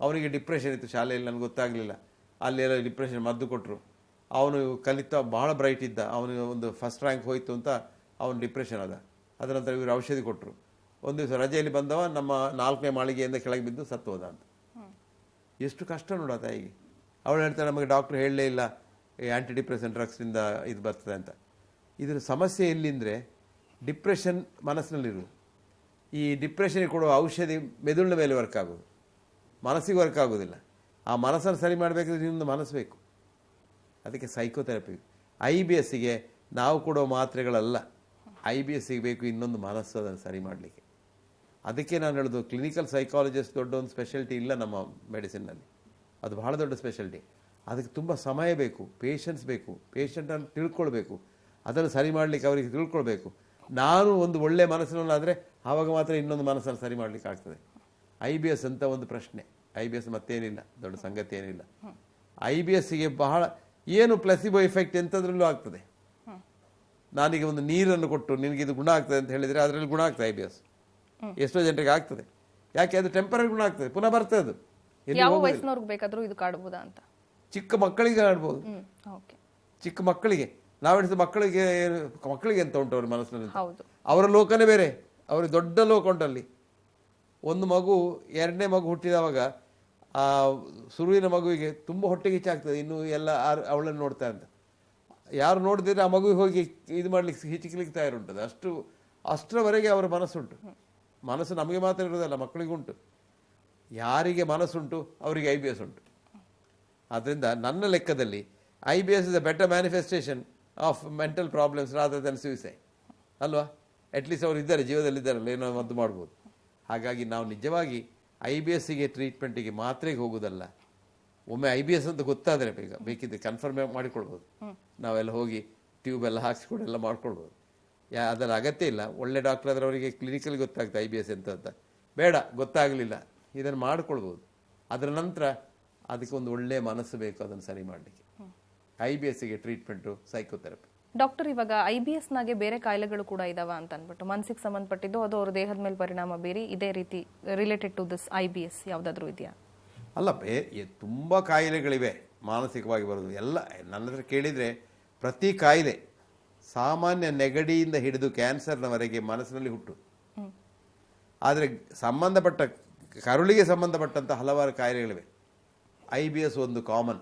ಅವನಿಗೆ ಡಿಪ್ರೆಷನ್ ಇತ್ತು. ಶಾಲೆಯಲ್ಲಿ ನನಗೆ ಗೊತ್ತಾಗಲಿಲ್ಲ. ಅಲ್ಲೆಲ್ಲ ಡಿಪ್ರೆಷನ್ ಮದ್ದು ಕೊಟ್ಟರು ಅವನು ಕಲಿತಾ ಭಾಳ ಬ್ರೈಟ್ ಇದ್ದ. ಅವನಿಗೆ ಒಂದು ಫಸ್ಟ್ ರ್ಯಾಂಕ್ ಹೋಯಿತು ಅಂತ ಅವನು ಡಿಪ್ರೆಷನ್ ಆದ. ಅದರ ನಂತರ ಇವರು ಔಷಧಿ ಕೊಟ್ಟರು ಒಂದು ದಿವಸ ರಜೆಯಲ್ಲಿ ಬಂದವ ನಮ್ಮ ನಾಲ್ಕನೇ ಮಾಳಿಗೆಯಿಂದ ಕೆಳಗೆ ಬಿದ್ದು ಸತ್ತು ಹೋದ ಅಂತ ಎಷ್ಟು ಕಷ್ಟ ನೋಡ ತಾಯಿಗೆ. ಅವಳು ಹೇಳ್ತಾಳೆ ನಮಗೆ ಡಾಕ್ಟ್ರ್ ಹೇಳಲೇ ಇಲ್ಲ ಆ್ಯಂಟಿ ಡಿಪ್ರೆಷನ್ ಡ್ರಗ್ಸಿಂದ ಇದು ಬರ್ತದೆ ಅಂತ. ಇದರ ಸಮಸ್ಯೆ ಎಲ್ಲಿಂದರೆ ಡಿಪ್ರೆಷನ್ ಮನಸ್ಸಿನಲ್ಲಿರು. ಈ ಡಿಪ್ರೆಷನ್ಗೆ ಕೊಡುವ ಔಷಧಿ ಮೆದುಳಿನ ಮೇಲೆ ವರ್ಕ್ ಆಗೋದು. ಮನಸ್ಸಿಗೆ ವರ್ಕ್ ಆಗೋದಿಲ್ಲ. ಆ ಮನಸ್ಸನ್ನು ಸರಿ ಮಾಡಬೇಕಾದ್ರೆ ಇನ್ನೊಂದು ಮನಸ್ಸು ಬೇಕು. ಅದಕ್ಕೆ ಸೈಕೋಥೆರಪಿ ಐ ಬಿ ಎಸ್ಸಿಗೆ ನಾವು ಕೊಡೋ ಮಾತ್ರೆಗಳಲ್ಲ. ಐ ಬಿ ಎಸ್ಸಿಗೆ ಬೇಕು ಇನ್ನೊಂದು ಮನಸ್ಸು ಅದನ್ನು ಸರಿ ಮಾಡಲಿಕ್ಕೆ. ಅದಕ್ಕೆ ನಾನು ಹೇಳೋದು ಕ್ಲಿನಿಕಲ್ ಸೈಕಾಲಜಿಸ್ಟ್ ದೊಡ್ಡ ಒಂದು ಸ್ಪೆಷಾಲಿಟಿ ಇಲ್ಲ ನಮ್ಮ ಮೆಡಿಸಿನ್ನಲ್ಲಿ ಅದು ಬಹಳ ದೊಡ್ಡ ಸ್ಪೆಷಾಲಿಟಿ ಅದಕ್ಕೆ ತುಂಬ ಸಮಯ ಬೇಕು ಪೇಷನ್ಸ್ ಬೇಕು ಪೇಷಂಟನ್ನು ತಿಳ್ಕೊಳ್ಬೇಕು. ಅದನ್ನು ಸರಿ ಮಾಡಲಿಕ್ಕೆ ಅವರಿಗೆ ತಿಳ್ಕೊಳ್ಬೇಕು. ನಾನು ಒಂದು ಒಳ್ಳೆ ಮನಸ್ಸಿನಲ್ಲಾದರೆ ಆವಾಗ ಮಾತ್ರ ಇನ್ನೊಂದು ಮನಸ್ಸನ್ನು ಸರಿ ಮಾಡಲಿಕ್ಕೆ ಆಗ್ತದೆ. ಐ ಬಿ ಎಸ್ ಅಂತ ಒಂದು ಪ್ರಶ್ನೆ. ಐ ಬಿ ಎಸ್ ಮತ್ತೇನಿಲ್ಲ, ದೊಡ್ಡ ಸಂಗತಿ ಏನಿಲ್ಲ. ಐ ಬಿ ಎಸ್ಸಿಗೆ ಬಹಳ, ಏನು ಪ್ಲಸಿಬೋ ಎಫೆಕ್ಟ್ ಎಂಥದ್ರಲ್ಲೂ ಆಗ್ತದೆ. ನಾನೀಗ ಒಂದು ನೀರನ್ನು ಕೊಟ್ಟು ನಿನಗೆ ಇದು ಗುಣ ಆಗ್ತದೆ ಅಂತ ಹೇಳಿದರೆ ಅದರಲ್ಲಿ ಗುಣ ಆಗ್ತದೆ ಐ ಬಿ ಎಸ್ ಎಷ್ಟೋ ಜನರಿಗೆ ಆಗ್ತದೆ. ಯಾಕೆ? ಅದು ಟೆಂಪರರಿ ಗುಣ ಆಗ್ತದೆ. ಪುನಃ ಬರ್ತದೆ ಅದು. ಯಾವ. ವಯಸ್ಸಿನವ್ರಿಗೆ ಬೇಕಾದ್ರೂ ಇದು ಕಾಡ್ಬೋದಾ ಅಂತ. ಚಿಕ್ಕ ಮಕ್ಕಳಿಗೆ ಆಡ್ಬೋದು ಚಿಕ್ಕ ಮಕ್ಕಳಿಗೆ. ನಾವೆಣಿಸಿದ ಮಕ್ಕಳಿಗೆ ಮಕ್ಕಳಿಗೆ ಎಂತ ಉಂಟು ಅವ್ರ ಮನಸ್ಸಿನಲ್ಲಿ? ಅವರ ಲೋಕನೇ ಬೇರೆ. ಅವ್ರಿಗೆ ದೊಡ್ಡ ಲೋಕ ಉಂಟಲ್ಲಿ. ಒಂದು ಮಗು ಎರಡನೇ ಮಗು ಹುಟ್ಟಿದವಾಗ ಆ ಸುರುವಿನ ಮಗುವಿಗೆ ತುಂಬ ಹೊಟ್ಟೆಗೆ ಹೆಚ್ಚಾಗ್ತದೆ ಇನ್ನು ಎಲ್ಲ ಅವಳನ್ನು ನೋಡ್ತಾ ಅಂತ. ಯಾರು ನೋಡಿದ್ರೆ ಆ ಮಗುವಿಗೆ ಹೋಗಿ ಇದು ಮಾಡ್ಲಿಕ್ಕೆ ತಯಾರು ತಯಾರುಂಟದು ಅಷ್ಟು ಅಷ್ಟರವರೆಗೆ ಅವರ ಮನಸ್ಸುಂಟು. ಮನಸ್ಸು ನಮಗೆ ಮಾತ್ರ ಇರೋದಲ್ಲ ಮಕ್ಕಳಿಗುಂಟು ಯಾರಿಗೆ ಮನಸ್ಸುಂಟು ಅವರಿಗೆ ಐ ಬಿ ಎಸ್ ಉಂಟು. ಆದ್ದರಿಂದ ನನ್ನ ಲೆಕ್ಕದಲ್ಲಿ I B S is a better manifestation of mental problems rather than suicide ಅಲ್ವಾ? ಅಟ್ಲೀಸ್ಟ್ ಅವರು ಇದ್ದಾರೆ ಜೀವದಲ್ಲಿ ಇದ್ದಾರಲ್ಲ ಏನೋ ಮದ್ದು ಮಾಡ್ಬೋದು. ಹಾಗಾಗಿ ನಾವು ನಿಜವಾಗಿ ಐ ಬಿ ಎಸ್ಸಿಗೆ ಟ್ರೀಟ್ಮೆಂಟಿಗೆ ಮಾತ್ರೆಗೆ ಹೋಗೋದಲ್ಲ ಒಮ್ಮೆ ಐ ಬಿ ಎಸ್ ಅಂತ ಗೊತ್ತಾದರೆ ಬೇಗ ಬೇಕಿದ್ದರೆ ಕನ್ಫರ್ಮ್ ಮಾಡಿಕೊಳ್ಬೋದು. ನಾವೆಲ್ಲ ಹೋಗಿ ಟ್ಯೂಬ್ ಎಲ್ಲ ಹಾಕ್ಸ್ಕೊಂಡು ಎಲ್ಲ ಮಾಡ್ಕೊಳ್ಬೋದು. ಯಾ ಅದರ ಅಗತ್ಯ ಇಲ್ಲ. ಒಳ್ಳೆ ಡಾಕ್ಟರ್ ಆದರೆ ಅವರಿಗೆ ಕ್ಲಿನಿಕಲ್ಲಿ ಗೊತ್ತಾಗ್ತದೆ ಐ ಬಿ ಎಸ್ ಎಂತ ಅಂತ. ಬೇಡ ಗೊತ್ತಾಗಲಿಲ್ಲ. ಇದನ್ನು ಮಾಡ್ಕೊಳ್ಬೋದು. ಅದರ ನಂತರ ಅದಕ್ಕೆ ಒಂದು ಒಳ್ಳೆಯ ಮನಸ್ಸು ಬೇಕು ಅದನ್ನು ಸರಿ ಮಾಡಲಿಕ್ಕೆ. ಐ ಬಿ ಎಸ್ಸಿಗೆ ಟ್ರೀಟ್ಮೆಂಟು ಸೈಕೋಥೆರಪಿ ಡಾಕ್ಟರ್ ಇವಾಗ ಐ ಬಿ ಎಸ್ನಾಗೆ ಬೇರೆ ಕಾಯಿಲೆಗಳು ಕೂಡ ಇದಾವ ಅಂತ ಅಂದ್ಬಿಟ್ಟು ಮನಸ್ಸಿಗೆ ಸಂಬಂಧಪಟ್ಟಿದ್ದು ಅದು ಅವ್ರ ದೇಹದ ಮೇಲೆ ಪರಿಣಾಮ ಬೀರಿ ಇದೇ ರೀತಿ related to this I B S ಯಾವುದಾದ್ರೂ ಇದೆಯಾ? ಅಲ್ಲ ಬೇ ತುಂಬ ಕಾಯಿಲೆಗಳಿವೆ ಮಾನಸಿಕವಾಗಿ ಬರೋದು. ಎಲ್ಲ ನನ್ನ ಹತ್ರ ಕೇಳಿದರೆ ಪ್ರತಿ ಕಾಯಿಲೆ ಸಾಮಾನ್ಯ ನೆಗಡಿಯಿಂದ ಹಿಡಿದು ಕ್ಯಾನ್ಸರ್ನವರೆಗೆ ಮನಸ್ಸಿನಲ್ಲಿ ಹುಟ್ಟು. ಆದರೆ ಸಂಬಂಧಪಟ್ಟ ಕರುಳಿಗೆ ಸಂಬಂಧಪಟ್ಟಂಥ ಹಲವಾರು ಕಾಯಿಲೆಗಳಿವೆ ಐ ಬಿ ಎಸ್ ಒಂದು ಕಾಮನ್.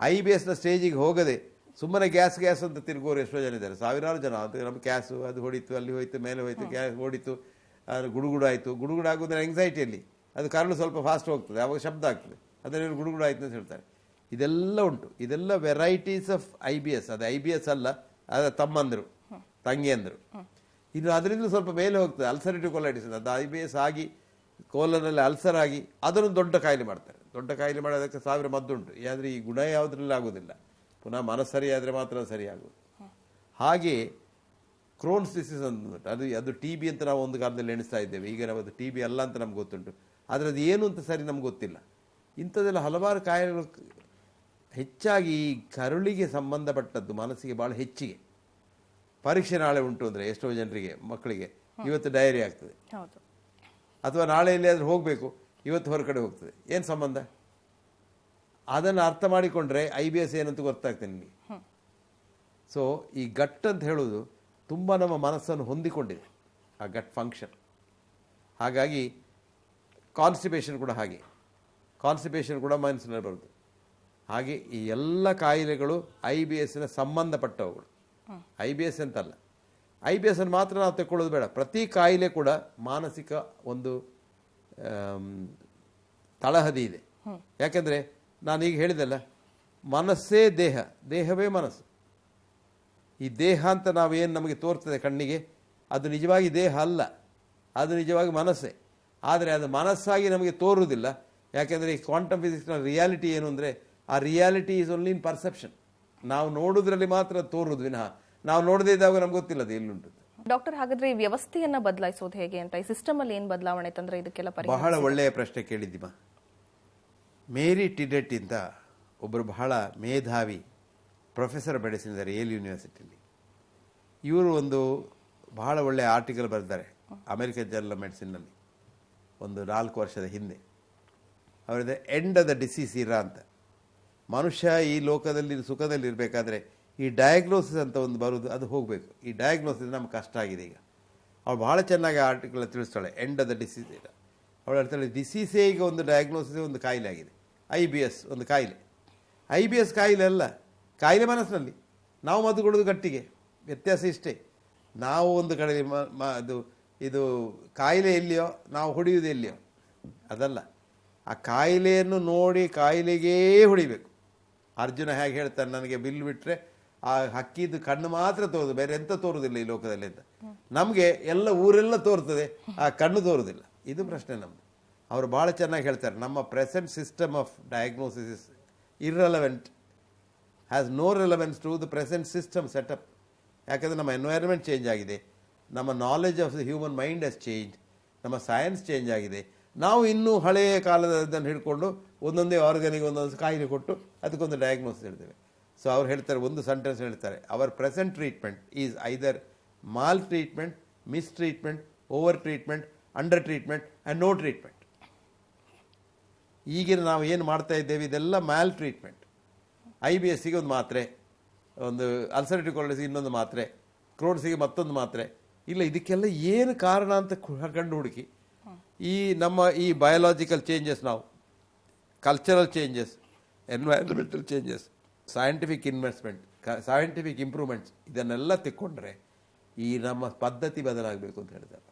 ಐ ಬಿ ಎಸ್ನ ಸ್ಟೇಜಿಗೆ ಹೋಗದೆ ಸುಮ್ಮನೆ ಗ್ಯಾಸ್ ಗ್ಯಾಸ್ ಅಂತ ತಿರುಗೋರು ಎಷ್ಟೋ ಜನ ಇದ್ದಾರೆ. ಸಾವಿರಾರು ಜನ. ಅದು ನಮ್ಮ ಗ್ಯಾಸು ಅದು ಹೊಡಿತು ಅಲ್ಲಿ ಹೋಯಿತು ಮೇಲೆ ಹೋಯಿತು ಗ್ಯಾಸ್ ಹೊಡಿತು ಅದು ಗುಡುಗುಡು ಆಯಿತು ಗುಡುಗುಡು ಆಗೋದ್ರೆ ಎಂಗ್ಸೈಟಿಯಲ್ಲಿ ಅದು ಕರಳು ಸ್ವಲ್ಪ ಫಾಸ್ಟ್ ಹೋಗ್ತದೆ ಆವಾಗ ಶಬ್ದ ಆಗ್ತದೆ. ಅದರಲ್ಲಿ ಗುಡುಗುಡು ಆಯ್ತು ಅಂತ ಹೇಳ್ತಾರೆ. ಇದೆಲ್ಲ ಉಂಟು. ಇದೆಲ್ಲ varieties of I B S ಅದು ಐ ಬಿ ಎಸ್ ಅಲ್ಲ ಅದ ತಮ್ಮಂದರು, ತಂಗಿಯಂದರು. ಇನ್ನು ಅದರಿಂದ ಸ್ವಲ್ಪ ಮೇಲೆ ಹೋಗ್ತದೆ ಅಲ್ಸರೇಟಿವ್ ಕೊಲೈಟಿಸ್ ಅದು ಐ ಬಿ ಎಸ್ ಆಗಿ ಕೋಲನಲ್ಲಿ ಅಲ್ಸರ್ ಆಗಿ ಅದನ್ನು ದೊಡ್ಡ ಕಾಯಿಲೆ ಮಾಡ್ತಾರೆ. ದೊಡ್ಡ ಕಾಯಿಲೆ ಮಾಡೋದಕ್ಕೆ ಸಾವಿರ ಮದ್ದುಂಟು ಆದರೆ ಈ ಗುಣ ಯಾವುದರಲ್ಲಿ ಆಗೋದಿಲ್ಲ. ಪುನಃ ಮನಸ್ಸು ಸರಿಯಾದರೆ ಮಾತ್ರ ಸರಿಯಾಗೋದು ಹಾಗೆ ಕ್ರೋನ್ಸ್ ಡಿಸೀಸ್ ಅಂತ. ಅದು ಅದು ಟಿ ಬಿ ಅಂತ ನಾವು ಒಂದು ಕಾಲದಲ್ಲಿ ಎಣಿಸ್ತಾ ಇದ್ದೇವೆ. ಈಗ ನಾವು ಅದು ಟಿ ಬಿ ಅಲ್ಲ ಅಂತ ನಮ್ಗೆ ಗೊತ್ತುಂಟು. ಆದರೆ ಅದು ಏನು ಅಂತ ಸರಿ ನಮ್ಗೆ ಗೊತ್ತಿಲ್ಲ. ಇಂಥದ್ದೆಲ್ಲ ಹಲವಾರು ಕಾಯಿಲೆಗಳು ಹೆಚ್ಚಾಗಿ ಈ ಕರುಳಿಗೆ ಸಂಬಂಧಪಟ್ಟದ್ದು ಮನಸ್ಸಿಗೆ ಭಾಳ ಹೆಚ್ಚಿಗೆ. ಪರೀಕ್ಷೆ ನಾಳೆ ಉಂಟು ಅಂದರೆ ಎಷ್ಟೋ ಜನರಿಗೆ ಮಕ್ಕಳಿಗೆ. ಇವತ್ತು ಡೈರಿ ಆಗ್ತದೆ. ಅಥವಾ ನಾಳೆ ಎಲ್ಲಿಯಾದ್ರೂ ಹೋಗಬೇಕು ಇವತ್ತು ಹೊರಗಡೆ ಹೋಗ್ತದೆ. ಏನು ಸಂಬಂಧ? ಅದನ್ನು ಅರ್ಥ ಮಾಡಿಕೊಂಡ್ರೆ ಐ ಬಿ ಎಸ್ ಏನಂತ ಗೊತ್ತಾಗ್ತದೆ ನಿಮಗೆ. ಸೊ ಈ ಗಟ್ ಅಂತ ಹೇಳೋದು ತುಂಬ ನಮ್ಮ ಮನಸ್ಸನ್ನು ಹೊಂದಿಕೊಂಡಿದೆ ಆ ಗಟ್ ಫಂಕ್ಷನ್ ಹಾಗಾಗಿ ಕಾನ್ಸ್ಟಿಪೇಷನ್ ಕೂಡ ಹಾಗೆ. ಕಾನ್ಸ್ಟಿಪೇಷನ್ ಕೂಡ ಮನಸ್ಸಿನಲ್ಲಿ ಬರುತ್ತೆ ಹಾಗೆ ಈ ಎಲ್ಲ ಕಾಯಿಲೆಗಳು ಐ ಬಿ ಎಸ್ನ ಸಂಬಂಧಪಟ್ಟವುಗಳು. ಐ ಬಿ ಎಸ್ ಅಂತಲ್ಲ. ಐ ಬಿ ಎಸ್ ಮಾತ್ರ ನಾವು ತಗೊಳ್ಳೋದು ಬೇಡ. ಪ್ರತಿ ಕಾಯಿಲೆ ಕೂಡ ಮಾನಸಿಕ ಒಂದು ತಳಹದಿ ಇದೆ. ಯಾಕೆಂದರೆ ನಾನು ಈಗ ಹೇಳಿದೆಲ್ಲ ಮನಸ್ಸೇ ದೇಹ, ದೇಹವೇ ಮನಸ್ಸು. ಈ ದೇಹ ಅಂತ ನಾವೇನು ನಮಗೆ ತೋರ್ತದೆ ಕಣ್ಣಿಗೆ, ಅದು ನಿಜವಾಗಿ ದೇಹ ಅಲ್ಲ. ಅದು ನಿಜವಾಗಿ ಮನಸ್ಸೇ. ಆದರೆ ಅದು ಮನಸ್ಸಾಗಿ ನಮಗೆ ತೋರುವುದಿಲ್ಲ. ಯಾಕೆಂದರೆ ಈ ಕ್ವಾಂಟಮ್ ಫಿಸಿಕ್ಸ್ನ ರಿಯಾಲಿಟಿ ಏನು ಅಂದರೆ ಆ reality is only in perception ನಾವು ನೋಡೋದ್ರಲ್ಲಿ ಮಾತ್ರ ತೋರುದು ವಿನಃ. ನಾವು ನೋಡದೇ ಇದ್ದಾಗ ನಮ್ಗೆ ಗೊತ್ತಿಲ್ಲ ಅದು ಎಲ್ಲುಂಟು. ಡಾಕ್ಟರ್ ಹಾಗಾದ್ರೆ ಈ ವ್ಯವಸ್ಥೆಯನ್ನ ಬದಲಾಯಿಸೋದು ಹೇಗೆ ಅಂತ? ಈ ಸಿಸ್ಟಮ್ ಅಲ್ಲಿ ಏನ್ ಬದಲಾವಣೆ ತಂದ್ರೆ ಇದಕ್ಕೆಲ್ಲ ಬಹಳ ಒಳ್ಳೆಯ ಪ್ರಶ್ನೆ ಕೇಳಿದ್ದೀಮ? ಮೇರಿ ಟಿಡೆಟ್ ಅಂತ ಒಬ್ಬರು ಬಹಳ ಮೇಧಾವಿ ಪ್ರೊಫೆಸರ್ ಮೆಡಿಸಿನ್ ಏಲ್ ಯೂನಿವರ್ಸಿಟಿಲಿ ಇವರು ಒಂದು ಬಹಳ ಒಳ್ಳೆಯ ಆರ್ಟಿಕಲ್ ಬರೆದಿದ್ದಾರೆ ಅಮೆರಿಕನ್ ಜರ್ನಲ್ ಮೆಡಿಸಿನ್ನಲ್ಲಿ ಒಂದು ನಾಲ್ಕು ವರ್ಷದ ಹಿಂದೆ. ಅವರಿದೆ end of the disease era ಅಂತ. ಮನುಷ್ಯ ಈ ಲೋಕದಲ್ಲಿ ಸುಖದಲ್ಲಿರಬೇಕಾದ್ರೆ ಈ ಡಯಾಗ್ನೋಸಿಸ್ ಅಂತ ಒಂದು ಬರೋದು ಅದು ಹೋಗಬೇಕು. ಈ ಡಯಾಗ್ನೋಸಿಸ್ ನಮ್ಗೆ ಕಷ್ಟ ಆಗಿದೆ ಈಗ. ಅವಳು ಭಾಳ ಚೆನ್ನಾಗಿ ಆರ್ಟಿಕಲ್ ತಿಳಿಸ್ತಾಳೆ ಎಂಡ್ ದ ಡಿಸೀಸ್ ಅವಳು ಹೇಳ್ತಾಳೆ ಡಿಸೀಸೇ ಈಗ ಒಂದು ಡಯಾಗ್ನೋಸಿಸ್ ಒಂದು ಕಾಯಿಲೆ ಆಗಿದೆ. ಐ ಬಿ ಎಸ್ ಒಂದು ಕಾಯಿಲೆ. ಐ ಬಿ ಎಸ್ ಕಾಯಿಲೆ ಅಲ್ಲ, ಕಾಯಿಲೆ ಮನಸ್ಸಿನಲ್ಲಿ. ನಾವು ಮದ್ದು ಕೊಡೋದು ಗಟ್ಟಿಗೆ, ವ್ಯತ್ಯಾಸ ಇಷ್ಟೇ. ನಾವು ಒಂದು ಕಡೆ ಮ- ಅದು, ಇದು ಕಾಯಿಲೆ ಎಲ್ಲಿಯೋ, ನಾವು ಹೊಡೆಯುವುದು ಎಲ್ಲಿಯೋ, ಅದಲ್ಲ. ಆ ಕಾಯಿಲೆಯನ್ನು ನೋಡಿ ಕಾಯಿಲೆಗೇ ಹೊಡಿಬೇಕು. ಅರ್ಜುನ ಹೇಗೆ ಹೇಳ್ತಾನೆ, ನನಗೆ ಬಿಲ್ ಬಿಟ್ಟರೆ ಆ ಹಕ್ಕಿದ್ದು ಕಣ್ಣು ಮಾತ್ರ ತೋರುದು, ಬೇರೆ ಎಂತ ತೋರುದಿಲ್ಲ ಈ ಲೋಕದಲ್ಲಿ ಅಂತ. ನಮಗೆ ಎಲ್ಲ ಊರೆಲ್ಲ ತೋರ್ತದೆ, ಆ ಕಣ್ಣು ತೋರುದಿಲ್ಲ. ಇದು ಪ್ರಶ್ನೆ ನಮ್ಮದು ಅವರು ಭಾಳ ಚೆನ್ನಾಗಿ ಹೇಳ್ತಾರೆ, ನಮ್ಮ present system of diagnosis is irrelevant has no relevance to the present system setup ಯಾಕಂದರೆ ನಮ್ಮ ಎನ್ವೈರನ್ಮೆಂಟ್ ಚೇಂಜ್ ಆಗಿದೆ, ನಮ್ಮ knowledge of the human mind has change ನಮ್ಮ ಸೈನ್ಸ್ ಚೇಂಜ್ ಆಗಿದೆ. ನಾವು ಇನ್ನೂ ಹಳೆಯ ಕಾಲದನ್ನು ಹಿಡ್ಕೊಂಡು ಒಂದೊಂದೇ ಆರ್ಗನಿಗೆ ಒಂದೊಂದು ಕಾಯಿಲೆ ಕೊಟ್ಟು ಅದಕ್ಕೊಂದು ಡಯಾಗ್ನೋಸ್ ಹೇಳ್ತೇವೆ. ಸೊ ಅವ್ರು ಹೇಳ್ತಾರೆ, ಒಂದು ಸೆಂಟೆನ್ಸ್ ಹೇಳ್ತಾರೆ our present treatment is either mal treatment mis treatment over treatment under treatment and no treatment ಈಗಿನ ನಾವು ಏನು ಮಾಡ್ತಾ ಇದ್ದೇವೆ? ಇದೆಲ್ಲ ಮ್ಯಾಲ್ ಟ್ರೀಟ್ಮೆಂಟ್ ಐ ಬಿ ಎಸ್ಸಿಗೆ ಒಂದು ಮಾತ್ರೆ, ಒಂದು ಅಲ್ಸರೇಟಿವ್ ಕೊರಳಿಸಿಗೆ ಇನ್ನೊಂದು ಮಾತ್ರೆ ಕ್ರೋಡ್ಸಿಗೆ ಮತ್ತೊಂದು ಮಾತ್ರೆ. ಇಲ್ಲ, ಇದಕ್ಕೆಲ್ಲ ಏನು ಕಾರಣ ಅಂತ ಕಂಡು ಹುಡುಕಿ. ಈ ನಮ್ಮ ಈ ಬಯೋಲಾಜಿಕಲ್ ಚೇಂಜಸ್ ನಾವು cultural changes environmental changes scientific investment scientific improvements ಇದನ್ನೆಲ್ಲ ತಿಕ್ಕೊಂಡ್ರೆ ಈ ನಮ್ಮ ಪದ್ಧತಿ ಬದಲಾಗಬೇಕು ಅಂತ ಹೇಳ್ತಾರೆ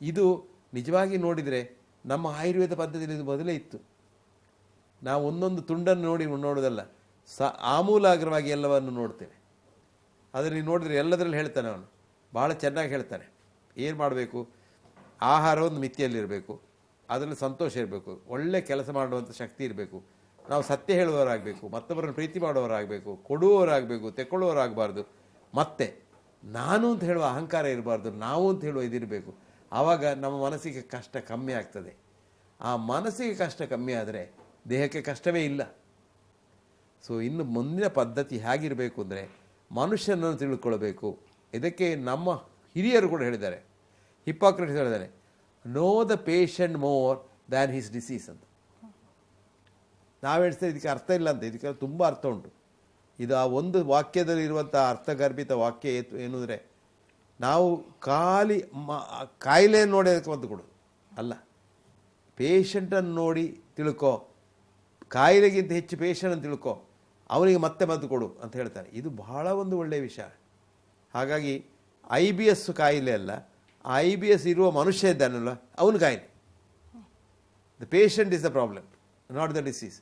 ಇದು ನಿಜವಾಗಿ ನೋಡಿದರೆ ನಮ್ಮ ಆಯುರ್ವೇದ ಪದ್ಧತಿಯಲ್ಲಿ ಇದು ಮೊದಲೇ ಇತ್ತು. ನಾವು ಒಂದೊಂದು ತುಂಡನ್ನು ನೋಡಿ ನೋಡೋದಲ್ಲ, ಸ, ಆಮೂಲಾಗ್ರವಾಗಿ ಎಲ್ಲವನ್ನು ನೋಡ್ತೇವೆ. ಅದರಲ್ಲಿ ನೋಡಿದ್ರೆ ಎಲ್ಲದರಲ್ಲಿ ಹೇಳ್ತಾನೆ ಅವನು ಭಾಳ ಚೆನ್ನಾಗಿ ಹೇಳ್ತಾನೆ. ಏನು ಮಾಡಬೇಕು? ಆಹಾರ ಒಂದು ಮಿತಿಯಲ್ಲಿರಬೇಕು. ಅದರಲ್ಲಿ ಸಂತೋಷ ಇರಬೇಕು. ಒಳ್ಳೆ ಕೆಲಸ ಮಾಡುವಂಥ ಶಕ್ತಿ ಇರಬೇಕು. ನಾವು ಸತ್ಯ ಹೇಳುವವರಾಗಬೇಕು, ಮತ್ತೊಬ್ಬರನ್ನು ಪ್ರೀತಿ ಮಾಡುವವರಾಗಬೇಕು, ಕೊಡುವವರಾಗಬೇಕು ತೆಕ್ಕೊಳ್ಳುವವರಾಗಬಾರ್ದು ಮತ್ತೆ, ನಾನು ಅಂತ ಹೇಳುವ ಅಹಂಕಾರ ಇರಬಾರ್ದು, ನಾವು ಅಂತ ಹೇಳುವ ಇದಿರಬೇಕು ಆವಾಗ ನಮ್ಮ ಮನಸ್ಸಿಗೆ ಕಷ್ಟ ಕಮ್ಮಿ ಆಗ್ತದೆ. ಆ ಮನಸ್ಸಿಗೆ ಕಷ್ಟ ಕಮ್ಮಿ ಆದರೆ ದೇಹಕ್ಕೆ ಕಷ್ಟವೇ ಇಲ್ಲ. ಸೊ ಇನ್ನು ಮುಂದಿನ ಪದ್ಧತಿ ಹೇಗಿರಬೇಕು ಅಂದರೆ ಮನುಷ್ಯನನ್ನು ತಿಳ್ಕೊಳ್ಬೇಕು ಇದಕ್ಕೆ ನಮ್ಮ ಹಿರಿಯರು ಕೂಡ ಹೇಳಿದ್ದಾರೆ. ಹಿಪಾಕ್ರೆಟಿಸ್ ಹೇಳಿದ್ದಾರೆ. Know the patient more than his disease ಅಂತ. ನಾವು ಇದಕ್ಕೆ ಅರ್ಥ ಇಲ್ಲ ಅಂತ, ಇದಕ್ಕೆ ತುಂಬ ಅರ್ಥ ಉಂಟು. ಇದು ಆ ಒಂದು ವಾಕ್ಯದಲ್ಲಿ ಇರುವಂಥ ಅರ್ಥಗರ್ಭಿತ ವಾಕ್ಯ ಏತು ಏನು ಅಂದರೆ ನಾವು ಖಾಲಿ ಮ, ಕಾಯಿಲೆಯನ್ನು ನೋಡಿ ಅದಕ್ಕೆ ಮದ್ದು ಕೊಡು. ಅಲ್ಲ, ಪೇಷಂಟನ್ನು ನೋಡಿ ತಿಳ್ಕೊ. ಕಾಯಿಲೆಗಿಂತ ಹೆಚ್ಚು ಪೇಷಂಟ್ ಅಂತ ತಿಳ್ಕೊ. ಅವನಿಗೆ ಮತ್ತೆ ಮದ್ದು ಕೊಡು ಅಂತ ಹೇಳ್ತಾರೆ. ಇದು ಬಹಳ ಒಂದು ಒಳ್ಳೆಯ ವಿಷಯ. ಹಾಗಾಗಿ, ಐ ಬಿ ಎಸ್ ಕಾಯಿಲೆ ಅಲ್ಲ ಐ ಬಿ ಎಸ್ ಇರುವ ಮನುಷ್ಯ ಇದ್ದಾನಲ್ಲ, ಅವನು ಗಾಯನ. The patient is the problem not the disease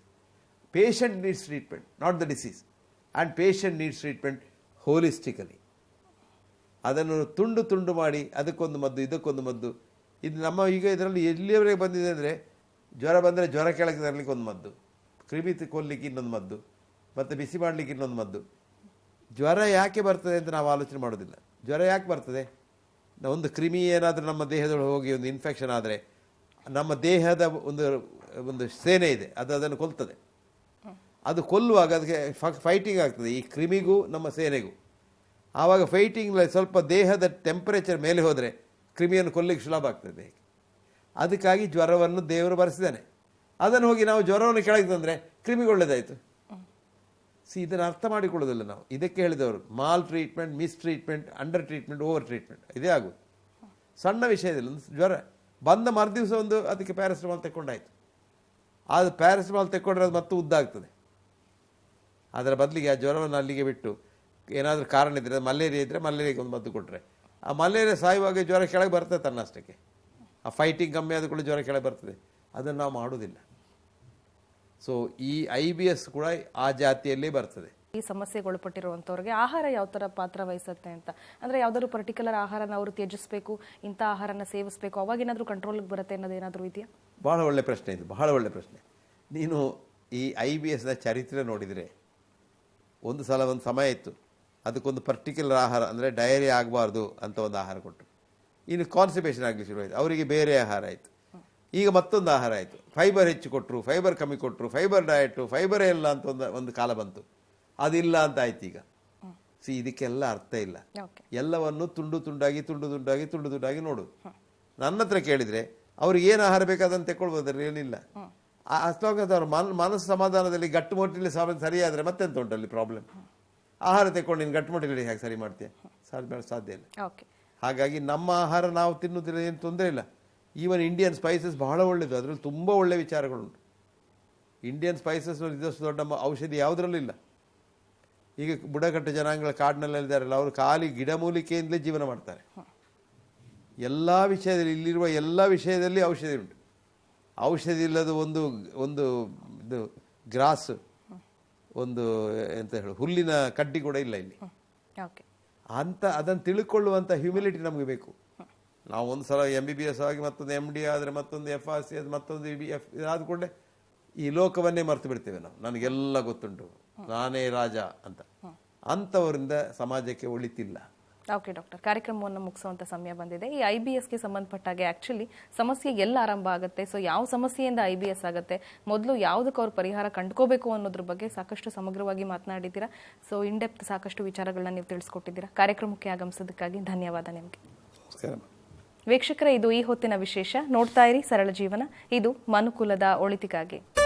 patient needs treatment not the disease and patient needs treatment holistically ಅದನ್ನು ತುಂಡು ತುಂಡು ಮಾಡಿ, ಅದಕ್ಕೊಂದು ಮದ್ದು, ಇದಕ್ಕೊಂದು ಮದ್ದು. ಇದು ನಮ್ಮ ಈಗ ಇದರಲ್ಲಿ ಎಲ್ಲಿಯವರೆಗೆ ಬಂದಿದೆ ಅಂದರೆ, ಜ್ವರ ಬಂದರೆ ಜ್ವರ ಕೆಳಗೆ ತರಲಿಕ್ಕೆ ಒಂದು ಮದ್ದು. ಕ್ರಿಮಿ ಕೊಲ್ಲಿಕ್ಕೆ ಇನ್ನೊಂದು ಮದ್ದು. ಮತ್ತು ಬಿಸಿ ಮಾಡಲಿಕ್ಕೆ ಇನ್ನೊಂದು ಮದ್ದು. ಜ್ವರ ಯಾಕೆ ಬರ್ತದೆ ಅಂತ ನಾವು ಆಲೋಚನೆ ಮಾಡೋದಿಲ್ಲ. ಜ್ವರ ಯಾಕೆ ಬರ್ತದೆ? ಒಂದು ಕ್ರಿಮಿ ಏನಾದರೂ ನಮ್ಮ ದೇಹದೊಳಗೆ ಹೋಗಿ ಒಂದು ಇನ್ಫೆಕ್ಷನ್ ಆದರೆ ನಮ್ಮ ದೇಹದ ಒಂದು ಒಂದು ಸೇನೆ ಇದೆ, ಅದು ಅದನ್ನು ಕೊಲ್ತದೆ. ಅದು ಕೊಲ್ಲುವಾಗ ಅದಕ್ಕೆ ಫೈಟಿಂಗ್ ಆಗ್ತದೆ, ಈ ಕ್ರಿಮಿಗೂ ನಮ್ಮ ಸೇನೆಗೂ. ಆವಾಗ ಫೈಟಿಂಗ್ ಸ್ವಲ್ಪ ದೇಹದ ಟೆಂಪರೇಚರ್ ಮೇಲೆ ಹೋದರೆ ಕ್ರಿಮಿಯನ್ನು ಕೊಲ್ಲಿಗೆ ಸುಲಭ ಆಗ್ತದೆ ಅದಕ್ಕಾಗಿ ಜ್ವರವನ್ನು ದೇವರು ಬರೆಸಿದ್ದಾನೆ. ಅದನ್ನು ಹೋಗಿ ನಾವು ಜ್ವರವನ್ನು ಕೆಳಗೆ ತಂದರೆ ಕ್ರಿಮಿಗೆ ಒಳ್ಳೆಯದಾಯಿತು ಸಿ ಇದನ್ನು ಅರ್ಥ ಮಾಡಿಕೊಳ್ಳೋದಿಲ್ಲ ನಾವು. ಇದಕ್ಕೆ ಹೇಳಿದವರು mal treatment mis treatment under treatment over treatment ಇದೇ ಆಗುತ್ತೆ ಸಣ್ಣ ವಿಷಯದಲ್ಲಿ ಒಂದು ಜ್ವರ. ಬಂದ ಮರುದಿವಸ ಒಂದು ಅದಕ್ಕೆ ಪ್ಯಾರಾಸಿಟಮಾಲ್ ತಗೊಂಡಾಯಿತು ಅದು ಪ್ಯಾರಾಸಿಟಮಾಲ್ ತೆಕ್ಕೊಂಡ್ರೆ ಅದು ಮತ್ತೆ ಉದ್ದಾಗ್ತದೆ. ಅದರ ಬದಲಿಗೆ ಆ ಜ್ವರವನ್ನು ಅಲ್ಲಿಗೆ ಬಿಟ್ಟು ಏನಾದರೂ ಕಾರಣ ಇದ್ದರೆ ಮಲೇರಿಯಾ ಇದ್ದರೆ ಮಲೇರಿಯಾಗೆ ಒಂದು ಮದ್ದು ಕೊಟ್ಟರೆ ಆ ಮಲೇರಿಯಾ ಸಾಯುವಾಗ ಜ್ವರ ಕೆಳಗೆ ಬರ್ತದೆ ತನ್ನಷ್ಟಕ್ಕೆ ಆ ಫೈಟಿಂಗ್ ಕಮ್ಮಿ ಆದ ಕೂಡ ಜ್ವರ ಕೆಳಗೆ ಬರ್ತದೆ. ಅದನ್ನು ನಾವು ಮಾಡೋದಿಲ್ಲ ಸೊ ಈ ಐ ಬಿ ಎಸ್ ಕೂಡ ಆ ಜಾತಿಯಲ್ಲೇ ಬರ್ತದೆ. ಈ ಸಮಸ್ಯೆಗೆ ಒಳಪಟ್ಟಿರುವಂಥವ್ರಿಗೆ ಆಹಾರ ಯಾವ ಥರ ಪಾತ್ರ ವಹಿಸುತ್ತೆ ಅಂತ. ಅಂದರೆ ಯಾವ್ದಾದ್ರು ಪರ್ಟಿಕ್ಯುಲರ್ ಆಹಾರನ ಅವರು ತ್ಯಜಿಸಬೇಕು ಇಂಥ ಆಹಾರನ ಸೇವಿಸಬೇಕು ಅವಾಗ ಏನಾದರೂ ಕಂಟ್ರೋಲ್ಗೆ ಬರುತ್ತೆ ಅನ್ನೋದೇನಾದರೂ ಇದೆಯಾ? ಬಹಳ ಒಳ್ಳೆ ಪ್ರಶ್ನೆ ಇದು ಬಹಳ ಒಳ್ಳೆ ಪ್ರಶ್ನೆ. ನೀನು ಈ ಐ ಬಿ ಎಸ್ನ ಚರಿತ್ರೆ ನೋಡಿದರೆ ಒಂದು ಸಲ ಒಂದು ಸಮಯ ಇತ್ತು ಅದಕ್ಕೊಂದು ಪರ್ಟಿಕ್ಯುಲರ್ ಆಹಾರ ಅಂದರೆ ಡೈರಿ ಆಗಬಾರ್ದು ಅಂತ ಒಂದು ಆಹಾರ ಕೊಟ್ಟರು ಇನ್ನು ಕಾನ್ಸಿಪೇಷನ್ ಆಗಲಿ ಶುರುವಾಯಿತು ಅವರಿಗೆ ಬೇರೆ ಆಹಾರ ಆಯಿತು. ಈಗ ಮತ್ತೊಂದು ಆಹಾರ ಆಯಿತು. ಫೈಬರ್ ಹೆಚ್ಚು ಕೊಟ್ಟರು ಫೈಬರ್ ಕಮ್ಮಿ ಕೊಟ್ಟರು ಫೈಬರ್ ಡಯಟು ಫೈಬರೇ ಇಲ್ಲ ಅಂತ ಒಂದು ಒಂದು ಕಾಲ ಬಂತು. ಅದಿಲ್ಲ ಅಂತ ಆಯ್ತು ಈಗ. ಸಿ ಇದಕ್ಕೆಲ್ಲ ಅರ್ಥ ಇಲ್ಲ. ಎಲ್ಲವನ್ನು ತುಂಡು ತುಂಡಾಗಿ ತುಂಡು ತುಂಡಾಗಿ ತುಂಡು ತುಂಡಾಗಿ ನೋಡು. ನನ್ನ ಹತ್ರ ಕೇಳಿದರೆ ಅವ್ರಿಗೆ ಏನು ಆಹಾರ ಬೇಕಾದಂತ ತೆಕ್ಕೊಳ್ಬೋದು ಅದ್ರಲ್ಲಿ ಏನಿಲ್ಲ. ಅಷ್ಟೊಂದು ಅವ್ರ ಮನ ಮನಸ್ಸು ಸಮಾಧಾನದಲ್ಲಿ ಗಟ್ಟುಮುಟ್ಟಿಲಿ ಸಮ ಸರಿಯಾದರೆ ಮತ್ತೆಂತ ಉಂಟಲ್ಲಿ ಪ್ರಾಬ್ಲಮ್ ಆಹಾರ ತೆಕ್ಕೊಂಡು ನೀನು ಗಟ್ಟುಮುಟ್ಟಿಲಿ ಹೇಗೆ ಸರಿ ಮಾಡ್ತೀಯ? ಸಾಧ್ಯ ಸಾಧ್ಯ ಇಲ್ಲ. ಹಾಗಾಗಿ ನಮ್ಮ ಆಹಾರ ನಾವು ತಿನ್ನುವುದಿಲ್ಲ ಏನು ತೊಂದರೆ ಇಲ್ಲ. ಈವನ್ ಇಂಡಿಯನ್ ಸ್ಪೈಸಸ್ ಬಹಳ ಒಳ್ಳೆಯದು ಅದರಲ್ಲಿ ತುಂಬ ಒಳ್ಳೆ ವಿಚಾರಗಳುಂಟು. ಇಂಡಿಯನ್ ಸ್ಪೈಸಸ್ ಇದಷ್ಟು ದೊಡ್ಡ ಔಷಧಿ ಯಾವುದರಲ್ಲೂ ಇಲ್ಲ. ಈಗ ಬುಡಕಟ್ಟು ಜನಾಂಗಗಳ ಕಾಡಿನಲ್ಲಿದ್ದಾರಲ್ಲ ಅವರು ಖಾಲಿ ಗಿಡಮೂಲಿಕೆಯಿಂದಲೇ ಜೀವನ ಮಾಡ್ತಾರೆ. ಎಲ್ಲ ವಿಷಯದಲ್ಲಿ ಇಲ್ಲಿರುವ ಎಲ್ಲ ವಿಷಯದಲ್ಲಿ ಔಷಧಿ ಉಂಟು. ಔಷಧಿ ಇಲ್ಲದ ಒಂದು ಒಂದು ಇದು ಗ್ರಾಸ್ ಒಂದು ಎಂತ ಹೇಳು ಹುಲ್ಲಿನ ಕಡ್ಡಿ ಕೂಡ ಇಲ್ಲ ಇಲ್ಲಿ. ಅಂತ ಅದನ್ನು ತಿಳ್ಕೊಳ್ಳುವಂಥ ಹ್ಯುಮಿಲಿಟಿ ನಮಗೆ ಬೇಕು. ನಾವು ಒಂದು ಸಲ ಎಂ ಬಿ ಬಿ ಎಸ್ ಆಗಿ ಮತ್ತೊಂದು ಎಂ ಡಿ ಆದರೆ ಮತ್ತೊಂದು ಎಫ್ ಆರ್ ಸಿ ಅದು ಮತ್ತೊಂದು ಬಿ ಎಫ್ ಆದ್ಕೊಂಡೆ ಈ ಲೋಕವನ್ನೇ ಮರೆತು ಬಿಡ್ತೇವೆ ನಾವು. ನನಗೆಲ್ಲ ಗೊತ್ತುಂಟು. ನಾನೇ ರಾಜ ಅಂತ. ಅಂಥವರಿಂದ ಸಮಾಜಕ್ಕೆ ಒಳಿತಿಲ್ಲ. ಓಕೆ ಡಾಕ್ಟರ್ ಕಾರ್ಯಕ್ರಮವನ್ನು ಮುಗಿಸುವಂತ ಸಮಯ ಬಂದಿದೆ. ಈ ಐ ಬಿ ಎಸ್ಗೆ ಸಂಬಂಧಪಟ್ಟಾಗೆ ಆಕ್ಚುಲಿ ಸಮಸ್ಯೆ ಎಲ್ಲ ಆರಂಭ ಆಗುತ್ತೆ. ಸೊ ಯಾವ ಸಮಸ್ಯೆಯಿಂದ ಐ ಬಿ ಎಸ್ ಆಗುತ್ತೆ? ಮೊದಲು ಯಾವುದಕ್ಕೆ ಅವ್ರು ಪರಿಹಾರ ಕಂಡುಕೋಬೇಕು ಅನ್ನೋದ್ರ ಬಗ್ಗೆ ಸಾಕಷ್ಟು ಸಮಗ್ರವಾಗಿ ಮಾತನಾಡಿದ್ದೀರಾ? ಸೊ ಇನ್ಡೆಪ್ತ್ ಸಾಕಷ್ಟು ವಿಚಾರಗಳನ್ನ ನೀವು ತಿಳಿಸ್ಕೊಟ್ಟಿದ್ದೀರಾ? ಕಾರ್ಯಕ್ರಮಕ್ಕೆ ಆಗಮಿಸೋದಕ್ಕಾಗಿ ಧನ್ಯವಾದ ನಿಮಗೆ. ನಮಸ್ಕಾರ. ವೀಕ್ಷಕರೇ ಇದು ಈ ಹೊತ್ತಿನ ವಿಶೇಷ. ನೋಡ್ತಾ ಇರಿ ಸರಳ ಜೀವನ. ಇದು ಮನುಕುಲದ ಒಳಿತಿಗಾಗಿ.